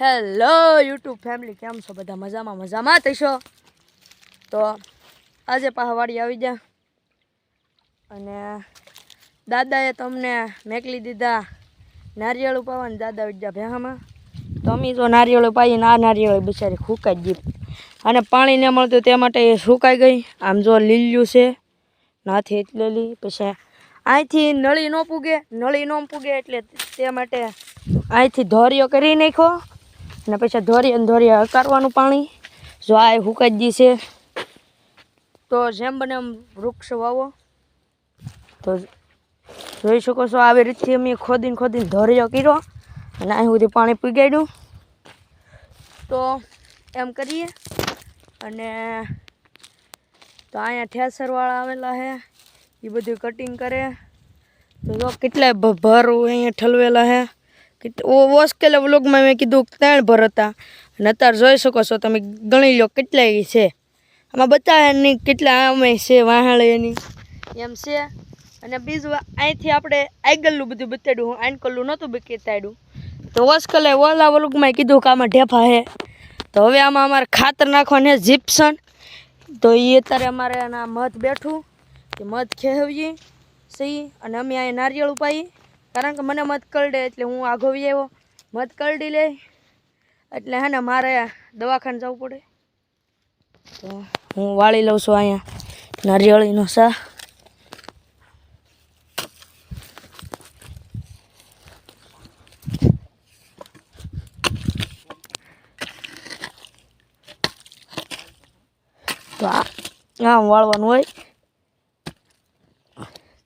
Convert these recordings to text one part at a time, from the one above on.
Hello, YouTube family, કેમ છો? બધા મજામાં મજામાં? થઈશો તો આજે પાહવાડી આવી જા અને દાદાએ તમને મેકલી દીધા નારિયેળ પાવાને દાદા આવી ગયા ભેહામાં. તો અમે તો નારિયેળ પાઈને આ નારિયેળ બિચારી સુકાઈ ગઈ. અને પાણી ન મળતું તે માટે એ સુકાઈ ગઈ. આમ જો લીલ્યું છે, નાથી એટલેલી, પછી અહીંથી નળી ન પૂગે, નળી ન પૂગે એટલે તે માટે અહીંથી ધોરિયો કરી નાખ્યો. અને પછી ધોરી અને ધોરી હકારવાનું પાણી. જો આ હુકાઈ ગઈ છે. તો જેમ બને એમ વૃક્ષ વાવો. તો જોઈ શકો છો આવી રીતથી અમે ખોદીને ખોદીને ધોરિયો કર્યો અને અહીં સુધી પાણી પીગાડ્યું. તો એમ કરીએ. અને તો અહીંયા ઠેસરવાળા આવેલા છે. એ બધું કટિંગ કરે. તો જો કેટલાય ભરું અહીંયા ઠલવેલા છે. કે ઓ વોસ્કેલા વ્લોગમાં મેં કીધું, ત્રણ ભર હતા. અને અત્યારે જોઈ શકો છો તમે, ગણી લો કેટલાય છે. આમાં બતાવે કેટલા અમે છે વાહાળે એની એમ છે. અને બીજું અહીંથી આપણે આગળનું બધું બતાડ્યું, હું આનકલું નહોતું બતાડ્યું. તો વોસ્કલે ઓલા વ્લોગમાં કીધું કે આમાં ઢેફા હે. તો હવે આમાં અમારે ખાતર નાખવાનું છે જીપ્સન તો એ અત્યારે અમારે એના મધ બેઠું. કે મધ ખેવીએ સહી અને અમે અહીંયા નારિયેળ ઉપાઈ. કારણ કે મને મત કરડે એટલે હું આઘોવી આવ્યો. મત કરડી લે. એટલે હે ને મારે દવાખાને જવું પડે. તો હું વાળી લઉં છું અહીંયા નારિયેળીનો સા તો આ આમ વાળવાનું હોય.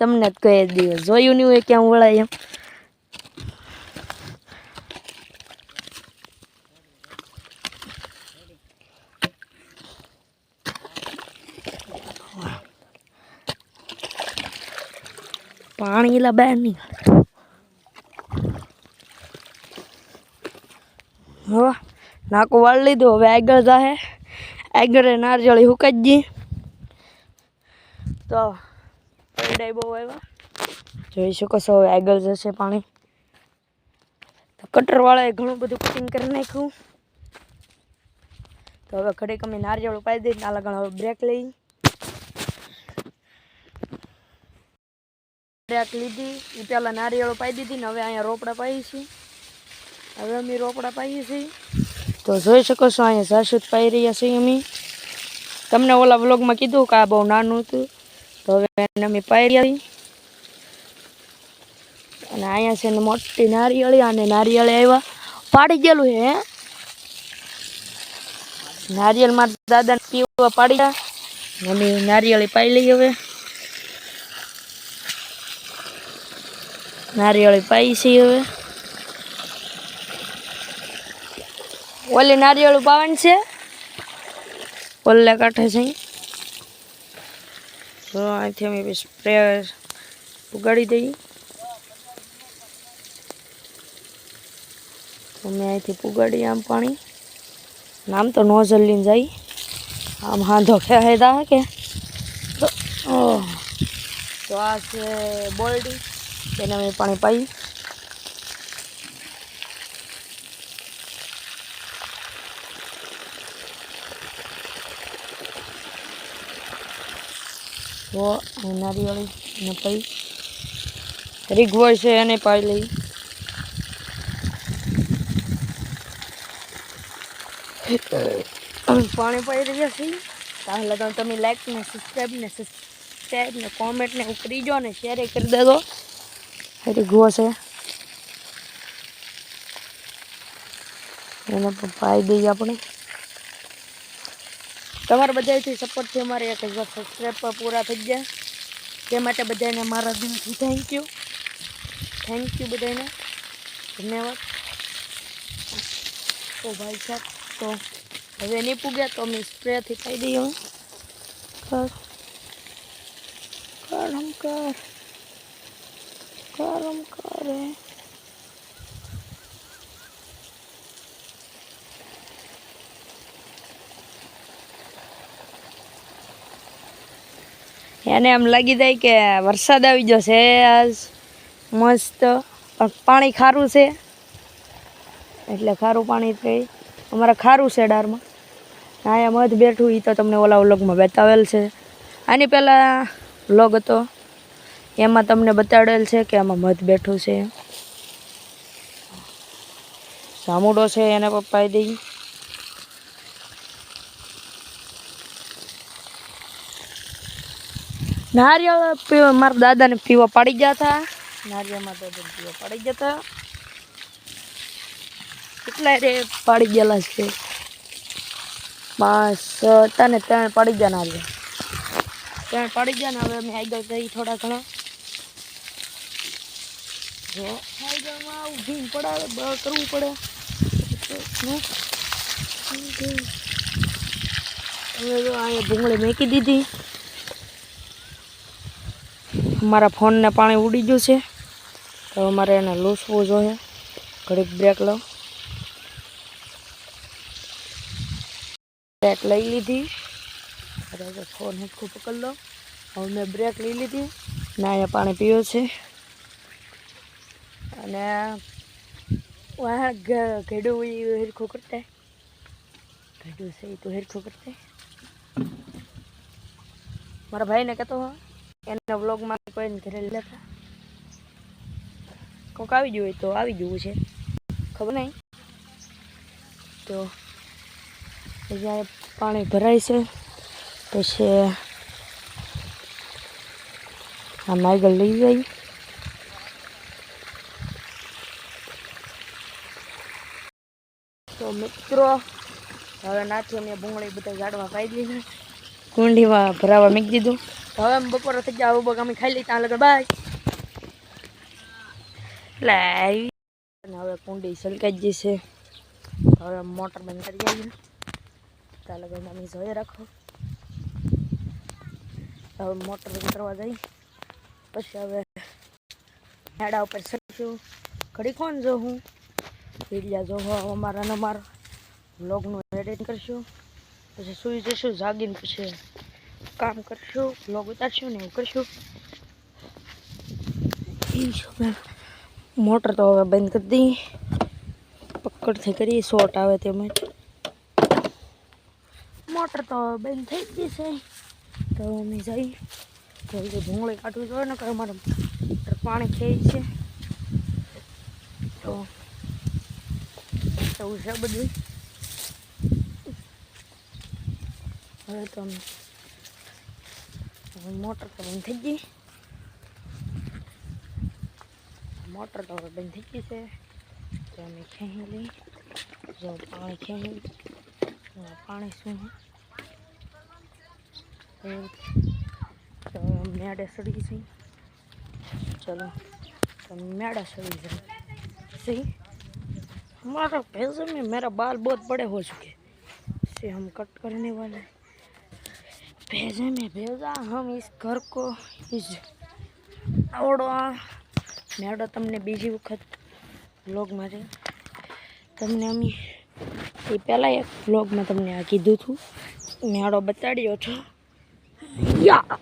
તમને જ કહી દિવસ. જોયું નહીં હોય ક્યાં વળાય એમ. પાણી લા બહાર નહીં હવે નાકું વાળી લીધું. હવે આગળ જાહે. આગળ નારજળી હુકાઈ ગઈ. તો પૈડાઈ બહુ આવ્યા જોઈ શકો છો, હવે આગળ જશે પાણી. તો કટરવાળાએ ઘણું બધું કટિંગ કરી નાખ્યું. તો હવે ઘડીક અમે નારિયેળ પાઈ દઈ નાલા ઘણા હવે બ્રેક લઈ. બ્રેક લીધી એ પહેલાં નારિયેળો પાઈ દીધી ને હવે અહીંયા રોપડા પાઈએ છીએ. હવે અમે રોપડા પાઈએ છીએ. તો જોઈ શકો છો, અહીંયા સાસુદ પાઈ રહ્યા છીએ અમે. તમને ઓલા વ્લોગમાં કીધું કે આ બહુ નાનું હતું. તો હવે એને રહ્યા છીએ અને અહીંયા છે ને મોટી નારિયેળી અને નારિયેળી આવ્યા પાડી ગયેલું હે? નારિયેળ મારા દાદાને પીવા પાડી ગયા. મમ્મી નારિયેળી પાઈ લઈ હવે. નારિયેળી પાઈ છે હવે. ઓલી નારિયેળું પાવાની છે? ઓલે કાંઠે છે. તો અહીંથી અમે સ્પ્રે ઉગાડી દઈએ. અમે અહીંથી પુગાડીએ આમ પાણી. આમ તો નોઝલ લઈને જાય. આમ હાંધો ખેહેદા હે કે? તો આ છે બોલડી તેને અમે પાણી પાઈ. અહીં નારિયેળી ને રીગ હોય છે એને પાઈ લઈ. પાણી પડી રહ્યા છીએ. તાર તો તમે લાઈક ને સબસ્ક્રાઈબ ને સબસ્ક્રાઈબ ને કોમેન્ટ ને ઉપરી જો ને શેર કરી દેજો. હરી ગો છે એને પણ પાઈ દઈએ આપણે. તમારા બધાથી સપોર્ટથી અમારે એક હજાર સબસ્ક્રાઈબ પર પૂરા થઈ ગયા. તે માટે બધાને મારા દિલથી થેન્ક યુ થેન્ક યુ બધાને ધન્યવાદ. તો ભાઈ સાહેબ, તો હવે નહીં પૂગ્યા તો અમે સ્પ્રેથી ખાઈ દઈએ હવે કર. કરમ કર કરમ કરે એને એમ લાગી જાય કે વરસાદ આવી જશે આજ. મસ્ત. પણ પાણી ખારું છે. એટલે ખારું પાણી થઈ અમારે ખારું છે ડારમાં અહીંયા મધ બેઠું. એ તો તમને ઓલા વ્લોગમાં બતાવેલ છે. આની પહેલાં વ્લોગ હતો. એમાં તમને બતાડેલ છે કે આમાં મધ બેઠું છે. સામુડો છે એને પપ્પાએ દઈ. નારિયેળ પીવા, મારા દાદાને પીવા પાડી ગયા હતા. નારિયેળમાં દાદા પીવા પાડી ગયા હતા. કેટલા રે પાડી ગયેલા છે? પાંચ છ ને ત્રણ પાડી ગયા નારિયેળ. ત્રણ પાડી ગયા ને હવે અમે આગળ જઈ થોડા ઘણા. જો આગળમાં ઊભી પડાવે, બ- કરવું પડે. હવે અહીંયા ભૂંગળી મેકી દીધી. મારા ફોનને પાણી ઉડી ગયું છે. તો અમારે એને લૂસવું જોઈએ. ઘડીક બ્રેક લો બ્રેક લઈ લીધી. હવે ફોન હેઠું પકડી લો. હવે મેં બ્રેક લઈ લીધી. ને અહીંયા પાણી પીવું છે. અને વहाँ ઘેડું હિરખું કરતા. ઘેડું છે એ તો હેરખું કરતા. મારા ભાઈને કહેતો હા એના વ્લોગમાં કોઈને ઘરે લેતા કોક આવી ગયું હોય તો આવી જવું છે ખબર નહીં તો અહીંયા પાણી ભરાય છે પછી આ આગળ લઈ જાય તો મિત્રો હવે નાથી ને ભૂંગળી બધા ઝાડમાં પાઈ દીધી કુંડીમાં ભરાવા મૂકી દીધું હવે બપોરે થઈ ગયા આવું અમે ખાઈ લઈ ત્યાં લગન બાય. એટલે હવે કુંડી સલકાઈ જશે હવે મોટર બંધ કરી આવીએ. ત્યાં લગન અમે જોઈ રાખો. હવે મોટર બંધ કરવા જઈ પછી હવે હેડા ઉપર ચડશું. ઘડી કોણ જો હું વિડીયા જો અમારા ને અમારા. બ્લોગનું એડિટ કરશું. પછી સુઈ જશું જાગીને પછી કામ કરશું બ્લોગ ઉતારશું ને એવું કરશું. મોટર તો હવે બંધ કરી દઈએ. પકડથી કરી શોર્ટ આવે તેમાં મોટર તો હવે બંધ થઈ ગઈ છે. તો અમે જઈએ. જલ્દી ભૂંગળી કાઢવું જોઈએ ને કે અમારે પાણી ખેંચ. છે તો એવું છે બધું. હવે તો અમે હવે મોટર તો બંધ થઈ ગઈ મોટર તો હવે બંધ થઈ ગઈ છે તો અમે ખેંચી લઈ જો પાણી ખેંચી આ પાણી શું છે તો મેડે સડી છે ચલો तो मेरा सही है सही हमारा पैसे में मेरा बाल बहुत बड़े हो चुके इसे हम कट करने वाले हैं। भेजे में भेजा हम इस घर को इस આવડો આ મેળો તમને બીજી વખત વ્લોગમાં છે તમને અમે એ પહેલાં એક વ્લોગમાં તમને આ કીધું હતું મેળો બતાડ્યો છો યા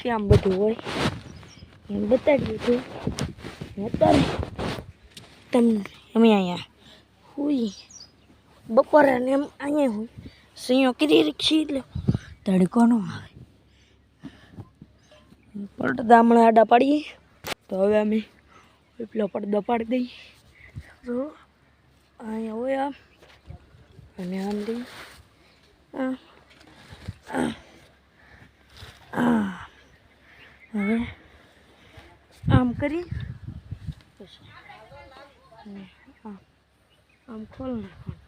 કેમ બધું હોય એમ બતાડ્યું હતું ને અત્યારે તમને અમે અહીંયા હુઈ બપોરે ને એમ અહીંયા હોય સિંહો કરી રીક્ષી એટલે તડકો ન આવે પડદા હમણાં આડા પાડીએ. તો હવે અમે પેલો પડદો પાડી દઈએ. તો અહીંયા હોય આમ. અને આમ દઈ આ આ આ હવે આમ કરી. આમ ખોલ નાખવાનું.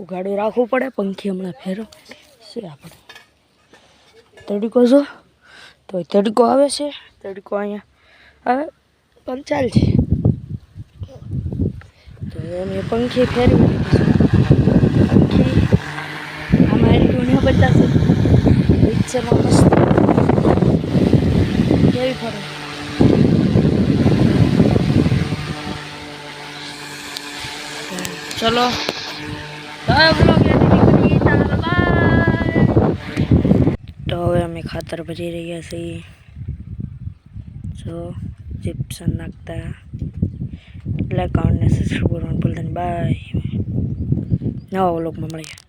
ઉગાડું રાખવું પડે, પંખી હમણાં ફેરો. છે આપણે. તડકો જો. તો તડકો આવે છે. તડકો અહીંયા આવે. પણ છે. તો અમે પંખી ફેરવી પંખી અમારી દુનિયા બતાશે પિક્ચરમાં મસ્ત. કેવી ફરે? ચલો. તો હવે અમે ખાતર ભરી રહ્યા છીએ. જો જીપ્સન નાખતા. લાઈક અને સબસ્ક્રાઈબ કરવાનું ભૂલતા બાય નવા વ્લોગમાં મળીએ.